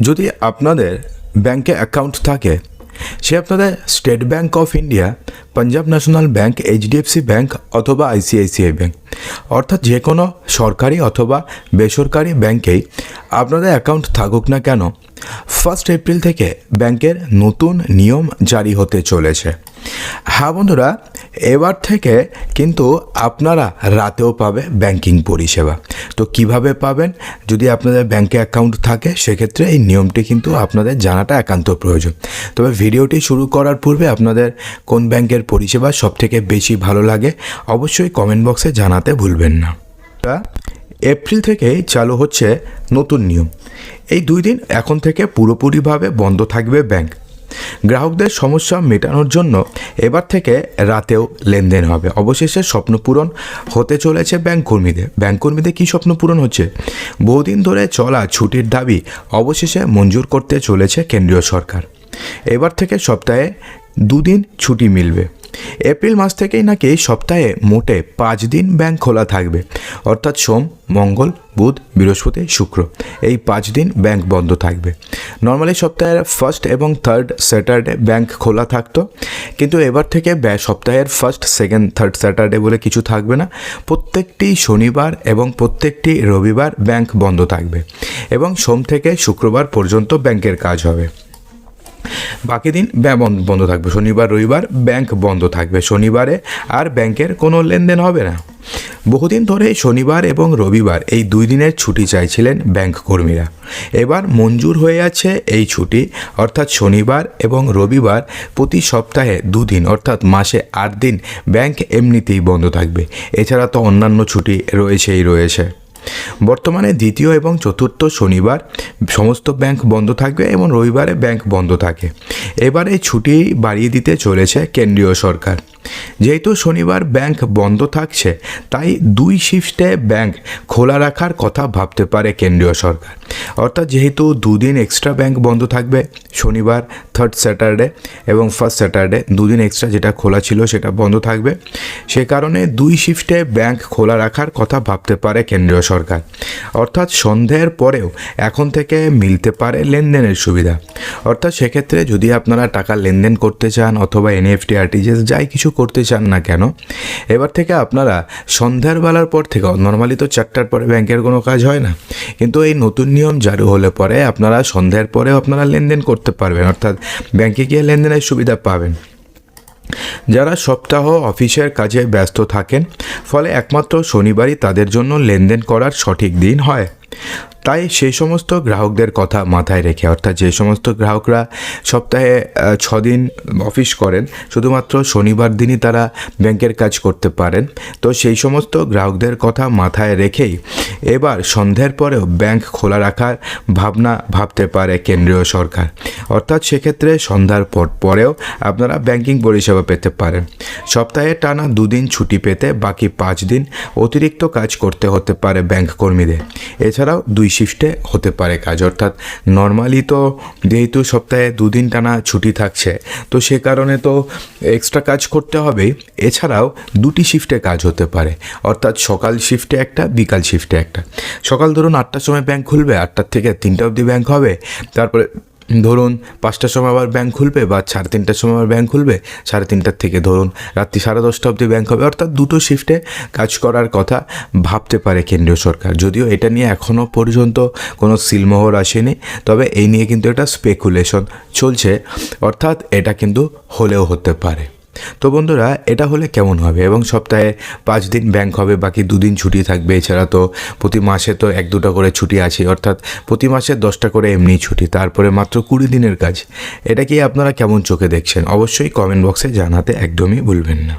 যদি আপনাদের ব্যাংকে অ্যাকাউন্ট থাকে সে আপনাদের State Bank of India Punjab National Bank, HDFC Bank অথবা আইসিআইসিআই ব্যাংক। অর্থাৎ যে কোনো সরকারি অথবা বেসরকারি ব্যাংকেই আপনাদের অ্যাকাউন্ট থাকুক না কেন ফার্স্ট এপ্রিল থেকে ব্যাংকের নতুন নিয়ম জারি হতে চলেছে। হ্যাঁ বন্ধুরা, এবার থেকে কিন্তু আপনারা রাতেও পাবে ব্যাংকিং পরিষেবা। তো কীভাবে পাবেন? যদি আপনাদের ব্যাংকে অ্যাকাউন্ট থাকে, সেক্ষেত্রে এই নিয়মটি কিন্তু আপনাদের জানাটা একান্ত প্রয়োজন। তবে ভিডিওটি শুরু করার পূর্বে আপনাদের কোন ব্যাংকের পরিষেবা সবথেকে বেশি ভালো লাগে, অবশ্যই কমেন্ট বক্সে জানাতে ভুলবেন না। এপ্রিল থেকেই চালু হচ্ছে নতুন নিয়ম। এই দুই দিন এখন থেকে পুরোপুরিভাবে বন্ধ থাকবে ব্যাংক গ্রাহকদের সমস্যা মেটানোর জন্য এবার থেকে রাতেও লেনদেন হবে। অবশেষে স্বপ্ন পূরণ হতে চলেছে ব্যাংক কর্মীদের। ব্যাংক কর্মীদের কী স্বপ্ন পূরণ হচ্ছে? বহুদিন ধরে চলা ছুটির দাবি অবশেষে মঞ্জুর করতে চলেছে কেন্দ্রীয় সরকার। এবার থেকে সপ্তাহে দুদিন ছুটি মিলবে। এপ্রিল মাস থেকেই নাকি সপ্তাহে মোটে পাঁচ দিন ব্যাংক খোলা থাকবে। অর্থাৎ সোম, মঙ্গল, বুধ, বৃহস্পতি, শুক্র, এই পাঁচ দিন ব্যাংক বন্ধ থাকবে। নর্মালি সপ্তাহের ফার্স্ট এবং থার্ড স্যাটারডে ব্যাংক খোলা থাকতো, কিন্তু এবার থেকে সপ্তাহের ফার্স্ট সেকেন্ড থার্ড স্যাটারডে বলে কিছু থাকবে না। প্রত্যেকটি শনিবার এবং প্রত্যেকটি রবিবার ব্যাংক বন্ধ থাকবে এবং সোম থেকে শুক্রবার পর্যন্ত ব্যাংকের কাজ হবে। বাকি দিন বন্ধ বন্ধ থাকবে। শনিবার, রবিবার ব্যাংক বন্ধ থাকবে। শনিবারে আর ব্যাংকের কোনো লেনদেন হবে না। বহুদিন ধরে শনিবার এবং রবিবার এই দুই দিনের ছুটি চাইছিলেন ব্যাংক কর্মীরা। এবার মঞ্জুর হয়ে আছে এই ছুটি। অর্থাৎ শনিবার এবং রবিবার প্রতি সপ্তাহে দুদিন, অর্থাৎ মাসে আট দিন ব্যাংক এমনিতেই বন্ধ থাকবে। এছাড়া তো অন্যান্য ছুটি রয়েছেই, রয়েছে। বর্তমানে দ্বিতীয় এবং চতুর্থ শনিবার সমস্ত ব্যাংক বন্ধ থাকবে এবং রবিবারে ব্যাংক বন্ধ থাকে। এবার এই ছুটি বাড়িয়ে দিতে চলেছে কেন্দ্রীয় সরকার। যেহেতু শনিবার ব্যাংক বন্ধ থাকছে, তাই দুই শিফটে ব্যাংক খোলা রাখার কথা ভাবতে পারে কেন্দ্রীয় সরকার। অর্থাৎ যেহেতু দুদিন এক্সট্রা ব্যাংক বন্ধ থাকবে, শনিবার, থার্ড স্যাটারডে এবং ফার্স্ট স্যাটারডে দুদিন এক্সট্রা যেটা খোলা ছিল সেটা বন্ধ থাকবে। সে কারণে দুই শিফটে ব্যাংক খোলা রাখার কথা ভাবতে পারে কেন্দ্রীয় সরকার। অর্থাৎ সন্ধ্যের পরেও এখন থেকে মিলতে পারে লেনদেনের সুবিধা। অর্থাৎ সেক্ষেত্রে যদি আপনারা টাকা লেনদেন করতে চান অথবা এনএফটি আরটিজিএস যাই কিছু করতে চান না কেন? এবার থেকে আপনারা সন্ধ্যার বেলার পর থেকে নর্মালি তো চারটার পরে ব্যাংকের কোনো কাজ হয় না, কিন্তু এই নতুন নিয়ম জারি হলে পরে আপনারা সন্ধ্যার পরেও আপনারা লেনদেন করতে পারবেন, অর্থাৎ ব্যাংকে গিয়ে লেনদেনের সুবিধা পাবেন। যারা সপ্তাহ অফিসের কাজে ব্যস্ত থাকেন, ফলে একমাত্র শনিবারই তাদের জন্য লেনদেন করার সঠিক দিন হয়। তাই সেই সমস্ত গ্রাহকদের কথা মাথায় রেখে, অর্থাৎ যে সমস্ত গ্রাহকরা সপ্তাহে ছদিন অফিস করেন, শুধুমাত্র শনিবার দিনই তারা ব্যাংকের কাজ করতে পারেন। তো সেই সমস্ত গ্রাহকদের কথা মাথায় রেখেই এবার সন্ধ্যের পরেও ব্যাংক খোলা রাখার ভাবনা ভাবতে পারে কেন্দ্রীয় সরকার। অর্থাৎ সেক্ষেত্রে সন্ধ্যার পর পরেও আপনারা ব্যাংকিং পরিষেবা পেতে পারেন। সপ্তাহে টানা দুদিন ছুটি পেতে বাকি পাঁচ দিন অতিরিক্ত কাজ করতে হতে পারে ব্যাংক কর্মীদের। এছাড়াও দুই শিফটে হতে পারে কাজ। অর্থাৎ নর্মালি তো যেহেতু সপ্তাহে দুদিন টানা ছুটি থাকছে, তো সে কারণে তো এক্সট্রা কাজ করতে হবেই। এছাড়াও দুটি শিফটে কাজ হতে পারে। অর্থাৎ সকাল শিফটে একটা, বিকাল শিফটে একটা। সকাল ধরুন আটটার সময় ব্যাংক খুলবে, আটটার থেকে তিনটা অবধি ব্যাংক হবে, তারপরে ধরুন পাঁচটার সময় আবার ব্যাংক খুলবে বা সাড়ে তিনটার সময় আবার ব্যাংক খুলবে, সাড়ে তিনটার থেকে ধরুন রাত্রি সাড়ে দশটা অবধি ব্যাংক হবে। অর্থাৎ দুটো শিফটে কাজ করার কথা ভাবতে পারে কেন্দ্রীয় সরকার। যদিও এটা নিয়ে এখনও পর্যন্ত কোনো সিলমোহর আসেনি, তবে এই নিয়ে কিন্তু এটা স্পেকুলেশন চলছে। অর্থাৎ এটা কিন্তু হলেও হতে পারে। তো বন্ধুরা, এটা হলে কেমন হবে? এবং সপ্তাহে পাঁচ দিন ব্যাংক হবে, বাকি দুদিন ছুটি থাকবে। এছাড়া তো প্রতি মাসে তো এক দুটো করে ছুটি আছে, অর্থাৎ প্রতি মাসে দশটা করে এমনি ছুটি, তারপরে মাত্র কুড়ি দিনের কাজ। এটা কি আপনারা কেমন চোখে দেখছেন? অবশ্যই কমেন্ট বক্সে জানাতে একদমই ভুলবেন না।